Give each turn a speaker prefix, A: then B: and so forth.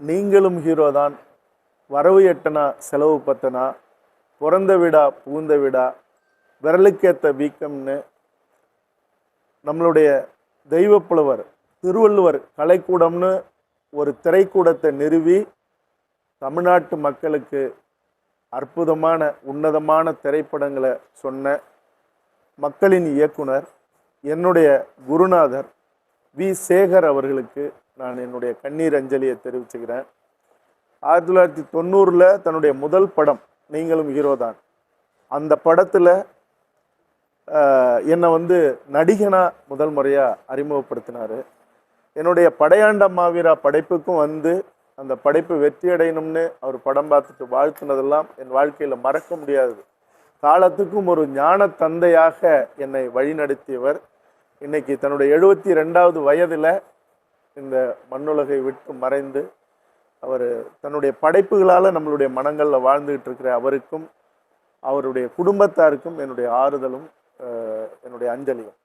A: நீங்களும் ஹீரோ தான். வரவு எட்டனா செலவு பத்தனா பிறந்த விடா புகுந்த விடா விரலுக்கேற்ற வீக்கம்னு நம்மளுடைய தெய்வப்புலவர் திருவள்ளுவர் கலைக்கூடம்னு ஒரு திரைக்கூடத்தை நிறுவி தமிழ்நாட்டு மக்களுக்கு அற்புதமான உன்னதமான திரைப்படங்களை சொன்ன மக்களின் இயக்குனர் என்னுடைய குருநாதர் வி. சேகர் அவர்களுக்கு நான் என்னுடைய கண்ணீர் அஞ்சலியை தெரிவிச்சுக்கிறேன். ஆயிரத்தி தொள்ளாயிரத்தி தொண்ணூறில் தன்னுடைய முதல் படம் நீங்களும் ஹீரோ தான். அந்த படத்தில் என்னை வந்து நடிகனாக முதல் முறையாக அறிமுகப்படுத்தினார். என்னுடைய படையாண்ட மாவீரா படைப்புக்கும் வந்து அந்த படைப்பு வெற்றி அடையணும்னு அவர் படம் பார்த்துட்டு வாழ்த்துனதெல்லாம் என் வாழ்க்கையில் மறக்க முடியாது. காலத்துக்கும் ஒரு ஞான தந்தையாக என்னை வழிநடத்தியவர். இன்னைக்கு தன்னுடைய எழுபத்தி ரெண்டாவது வயதில் இந்த மண்ணுலகை விட்டு மறைந்து அவர் தன்னுடைய படைப்புகளால் நம்மளுடைய மனங்களில் வாழ்ந்துகிட்டு இருக்கிற அவருக்கும் அவருடைய குடும்பத்தாருக்கும் என்னுடைய ஆறுதலும் என்னுடைய அஞ்சலியும்.